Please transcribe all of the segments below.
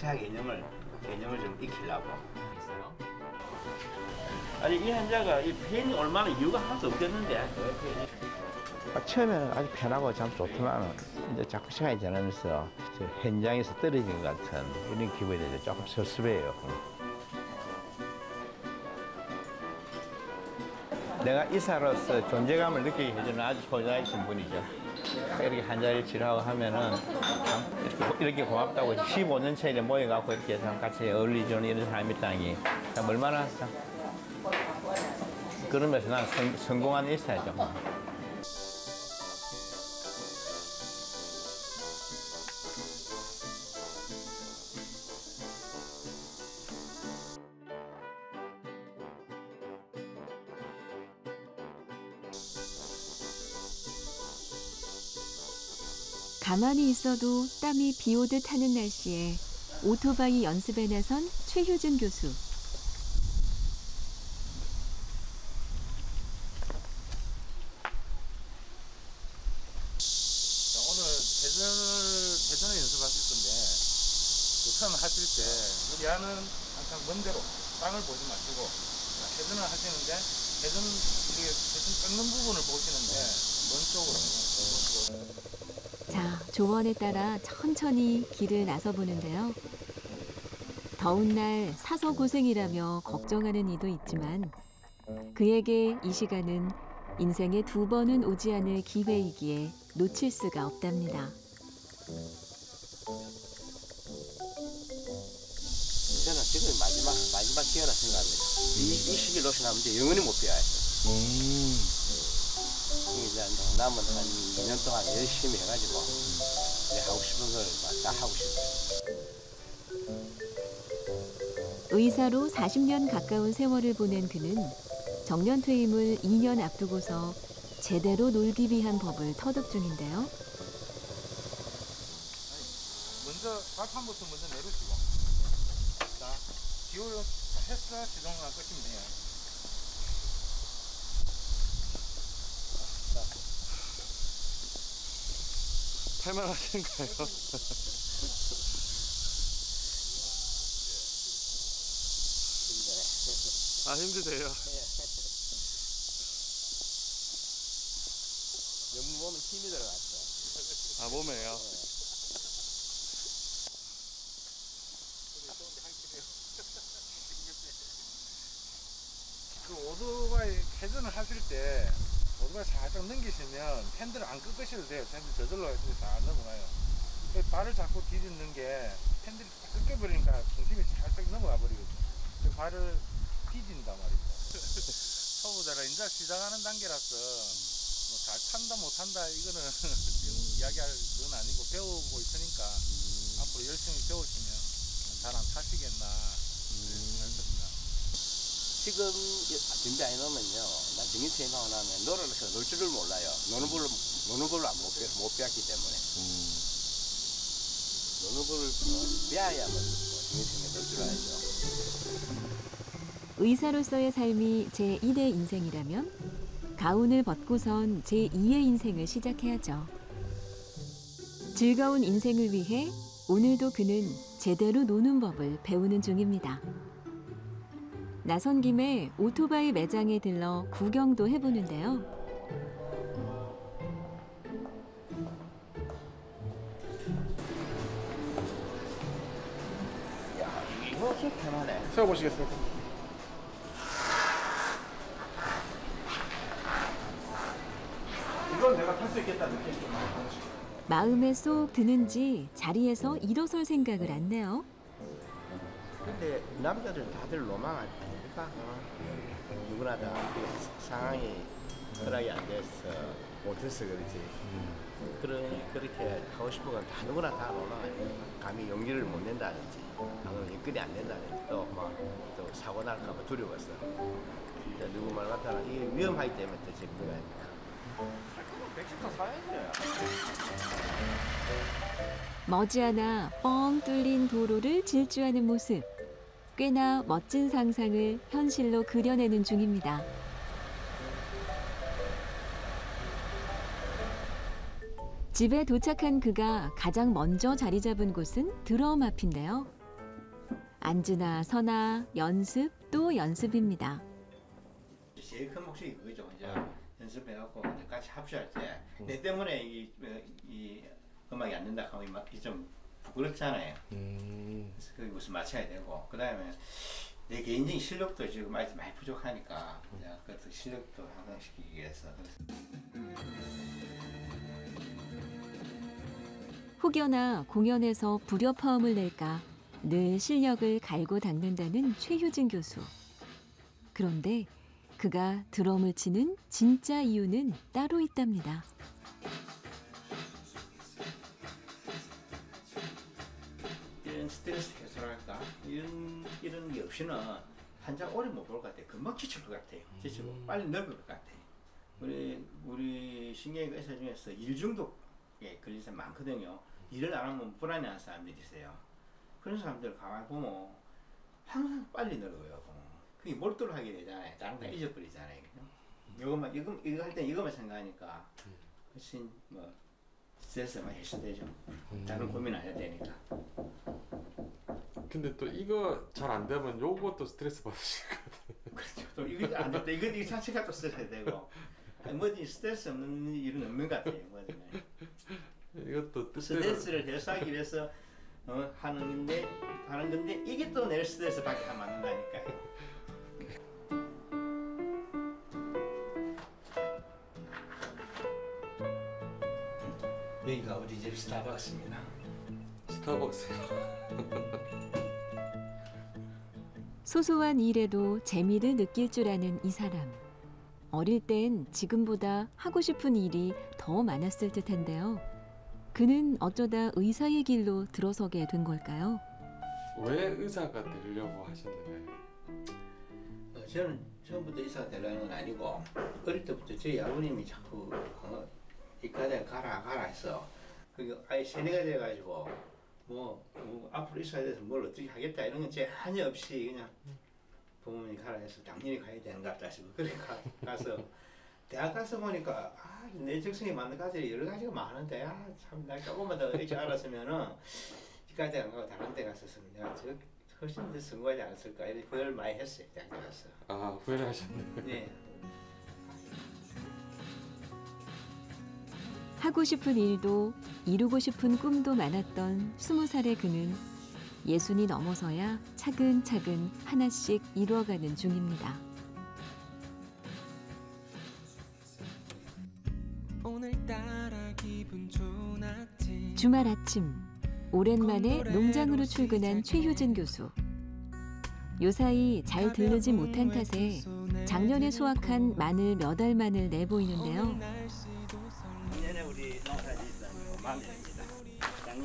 자동차 개념을 개념을 좀 익히려고. 있어요? 아니 이 환자가 이 폐인이 얼마나 이유가 하나도 없겠는데 왜 폐인이? 아, 처음에는 아주 편하고 참 좋지만 이제 자꾸 시간이 지나면서 저 현장에서 떨어진 것 같은 이런 기분이 이제 조금 섭섭해요. 내가 의사로서 존재감을 느끼게 해주는 아주 소중하신 분이죠. 이렇게 환자를 치료하고 하면은 참 이렇게, 이렇게 고맙다고 15년 차에 모여갖고 이렇게 참 같이 어울리주는 이런 사람이 참 얼마나 참 그러면서 난 성, 성공한 의사죠. 가만히 있어도 땀이 비 오듯 하는 날씨에 오토바이 연습에 나선 최효준 교수. 오늘 대전을 대전에 연습하실 건데 그 처음 하실 때 아는 항상 먼 데로 땅을 보지 마시고 대전을 하시는데 대전 이게 대전 깎는 부분을 보시는데 먼 쪽으로 자, 조언에 따라 천천히 길을 나서 보는데요. 더운 날 사서 고생이라며 걱정하는 이도 있지만 그에게 이 시간은 인생에 두 번은 오지 않을 기회이기에 놓칠 수가 없답니다. 저는 지금 마지막 마지막 기회라 생각합니다. 이, 이 시기를 놓치면 이제 영원히 못 배워요. 이제 남은 한 2년 동안 열심히 해가지고 이제 하고 싶은 걸 다 하고 싶어요. 의사로 40년 가까운 세월을 보낸 그는 정년 퇴임을 2년 앞두고서 제대로 놀기 위한 법을 터득 중인데요. 먼저 발판부터 먼저 내리시고 자 기울여 해서 시동을 끄시면 돼요 팔만 하시는 거예요? 아 힘드세요? 너무 몸에 힘이 들어갔어. 아 몸에요? 그 오토바이 회전을 하실 때 오토바이 살짝 넘기시면 핸들을 안 끄시도 돼요. 핸들 저절로 잘 넘어가요. 그 발을 자꾸 디디는 게 핸들이 딱 꺾여버리니까 중심이 살짝 넘어가 버리거든요. 그 발을 디딘단 말이죠. 초보자라 이제 시작하는 단계라서 뭐 잘 탄다 못한다 이거는 지금 이야기할 그건 아니고 배우고 있으니까 앞으로 열심히 배우시면 잘 안 타시겠나. 네, 생각합니다. 지금 준비 안 해놓으면요. 나 정인 퇴임하고 나면 놀아서 놀 줄을 몰라요. 노는 걸로, 노는 걸로 안 못, 배- 못 배웠기 때문에. 노는 걸을 뭐 배워야만 정인 퇴임에 놀 줄 알죠. 의사로서의 삶이 제1의 인생이라면 가운을 벗고선 제2의 인생을 시작해야죠. 즐거운 인생을 위해 오늘도 그는 제대로 노는 법을 배우는 중입니다. 나선 김에 오토바이 매장에 들러 구경도 해보는데요. 편하네. 세워보시겠습니까? 이건 내가 탈 수 있겠다는 느낌이 좀 많이 받으시고 마음에 쏙 드는지 자리에서 일어설 생각을 안 내요. 근데 남자들 다들 로망 아니- 아닙니까? 어? 누구나 다그 상황이 허락이 안 돼서 못해서 그렇지. 그런 그렇게 하고 싶은 건 다 누구나 다 아닙니까? 감히 용기를 못 낸다든지, 아니면 여건이 안 된다든지, 또뭐또 사고 날까봐 두려워서. 누구 말 같아라 이게 위험하기 때문에 더 재밌는 거 아닙니까? 사야지. 머지않아 뻥 뚫린 도로를 질주하는 모습. 꽤나 멋진 상상을 현실로 그려내는 중입니다. 집에 도착한 그가 가장 먼저 자리 잡은 곳은 드럼 앞인데요. 앉으나 서나 연습 또 연습입니다. 제일 큰 목적이 그거죠. 이제 연습해갖고 같이 합주할 때 내 때문에 이, 어, 이 음악이 안 된다 하면 막좀 부끄럽잖아요. 음. 그래서 그게 무슨 맞춰야 되고 그 다음에 내 개인적인 실력도 지금 아직 많이 부족하니까 이제 그것도 실력도 향상시키기 위해서 혹여나 공연에서 불협화음을 낼까 늘 실력을 갈고 닦는다는 최효진 교수. 그런데 그가 드럼을 치는 진짜 이유는 따로 있답니다. 스트레스 해소랄까 이런 이런 게 없이는 한장 오래 못 볼 것 같아요. 금방 지칠 것 같아요. 지치고 빨리 늙을 것 같아요. 우리 우리 신경외과 의사 중에서 일 중독에 걸린 사람 많거든요. 일을 안 하면 불안해하는 사람들이 있어요. 그런 사람들 가만히 보면 항상 빨리 늙어요. 그게 몰두를 하게 되잖아요. 다른 거 잊어버리잖아요. 그죠? 이것만 이거 이거 할 때 이것만 생각하니까 훨씬 뭐 스트레스만 해소되죠. 다른 고민 안 해야 되니까. 근데 또 이거 잘 안 되면 요것도 스트레스 받으실 것 같아요. 그렇죠. 또 이거 안 됐다. 이거 이 자체가 또 스트레스 되고. 뭐지 스트레스 없는 일은 없는 것 같아요. 뭐지. 이것도 스트레스를 해소하기 위해서 어, 하는 건데 하는 건데 이게 또 내 스트레스 하면 안 된다니까요. 여기가 우리 집 스타벅스입니다. 스타벅스. 소소한 일에도 재미를 느낄 줄 아는 이 사람. 어릴 땐 지금보다 하고 싶은 일이 더 많았을 듯한데요. 그는 어쩌다 의사의 길로 들어서게 된 걸까요? 왜 의사가 되려고 하셨나요? 어, 저는 처음부터 의사가 되려는 건 아니고 어릴 때부터 저희 아버님이 자꾸 어, 이과대 가라 가라 했어. 그게 아예 세뇌가 돼가지고 뭐, 뭐 앞으로 의사에 대해서 뭘 어떻게 하겠다 이런 건 전혀 없이 그냥 부모님이 가라 해서 당연히 가야 되는 것 같다 싶어. 그래 가, 가서 대학 가서 보니까 아, 내 적성에 맞는 과들이 여러 가지가 많은데 아, 참나 조금만 더 일찍 알았으면은 이과대 안 가고 다른 데 갔었으면 내가 저 훨씬 더 성공하지 않았을까 이런 후회를 많이 했어요 대학 가서. 아 후회를 하셨네요. 네. 하고 싶은 일도 이루고 싶은 꿈도 많았던 스무 살의 그는 예순이 넘어서야 차근차근 하나씩 이루어가는 중입니다. 오늘따라 기분 좋은 아침 주말 아침 오랜만에 농장으로 출근한 최효진 교수. 요사이 잘 들르지 못한 탓에 작년에 수확한 마늘 몇 알만을 내보이는데요.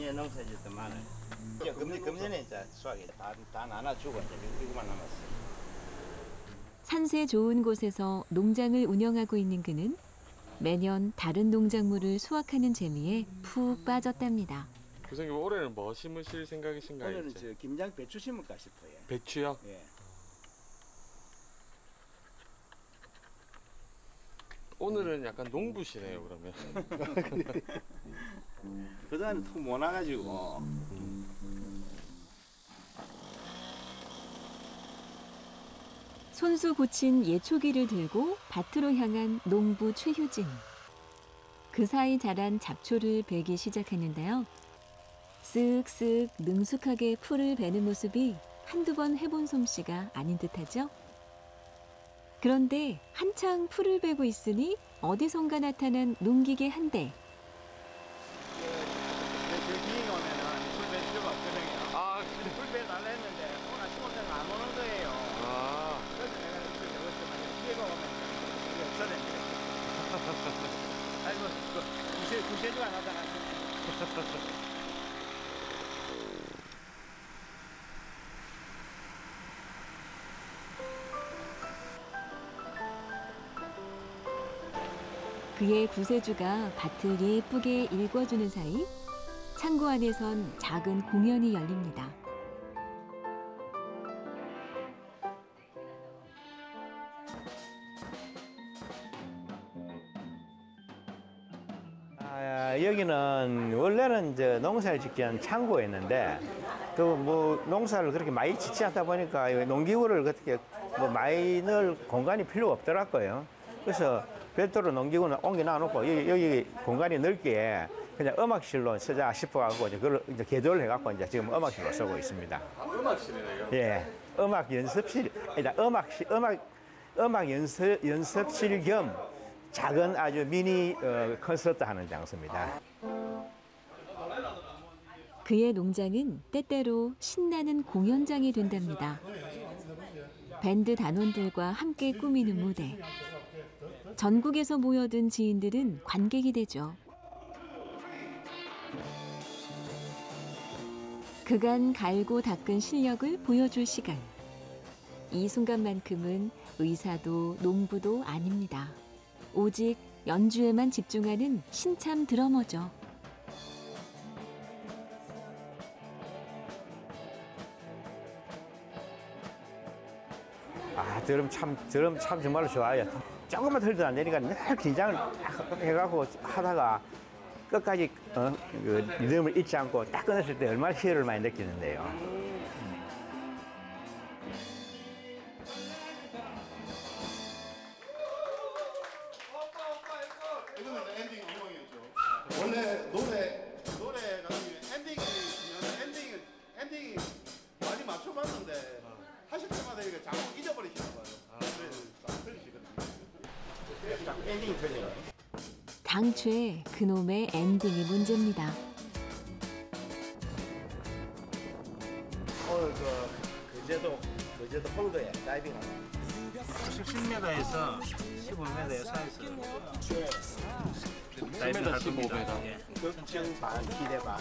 작년에 농사 짓던 마늘. 이제 금년 금년에 이제 수확이 다, 다 나눠 주고 이제 이거만 남았어요. 산세 좋은 곳에서 농장을 운영하고 있는 그는 매년 다른 농작물을 수확하는 재미에 푹 빠졌답니다. 교수님 올해는 뭐 심으실 생각이신가요? 오늘은 이제? 저 김장 배추 심을까 싶어요. 배추요? 예. 오늘은 약간 농부시네요 그러면. 그동안 툭못 나가지고 손수 고친 예초기를 들고 밭으로 향한 농부 최효진. 그 사이 자란 잡초를 베기 시작했는데요. 쓱쓱 능숙하게 풀을 베는 모습이 한두 번 해본 솜씨가 아닌 듯하죠? 그런데 한창 풀을 베고 있으니 어디선가 나타난 농기계 한 대. 아 그의 구세주가 밭을 예쁘게 일궈주는 사이 창고 안에선 작은 공연이 열립니다. 아, 여기는 원래는 이제 농사를 짓기 위한 창고였는데 그뭐 농사를 그렇게 많이 짓지 않다 보니까 이 농기구를 그렇게 뭐 많이 넣을 공간이 필요 없더라고요. 그래서 별도로 농기구는 옮겨 놔놓고 여기, 여기 공간이 넓게 그냥 음악실로 쓰자 싶어갖고 이제 그걸 이제 개조를 해갖고 이제 지금 음악실로 쓰고 있습니다. 음악실이네요. 예, 음악 연습실, 일단 음악실, 음악, 음악 연습, 연습실 겸 작은 아주 미니 어, 콘서트 하는 장소입니다. 그의 농장은 때때로 신나는 공연장이 된답니다. 밴드 단원들과 함께 꾸미는 무대. 전국에서 모여든 지인들은 관객이 되죠. 그간 갈고 닦은 실력을 보여줄 시간. 이 순간만큼은 의사도 농부도 아닙니다. 오직 연주에만 집중하는 신참 드러머죠. 아, 드럼 참, 드럼 참 정말로 좋아요. 조금만 털도 안 되니까 늘 긴장을 딱 해갖고 하다가 끝까지 어, 그 리듬을 잊지 않고 딱 끊었을 때 얼마나 희열을 많이 느끼는데요. 많이 맞춰봤는데 하실 때마다 이거 자꾸 잊어버리시나 봐요. 엔딩이 터져요. 당최 그놈의 엔딩이 문제입니다. 오늘 그 거제도 거제도 홍도에 다이빙하고 10m에서 15m 사이에서 10m, 15m. 극정 반 기대 반.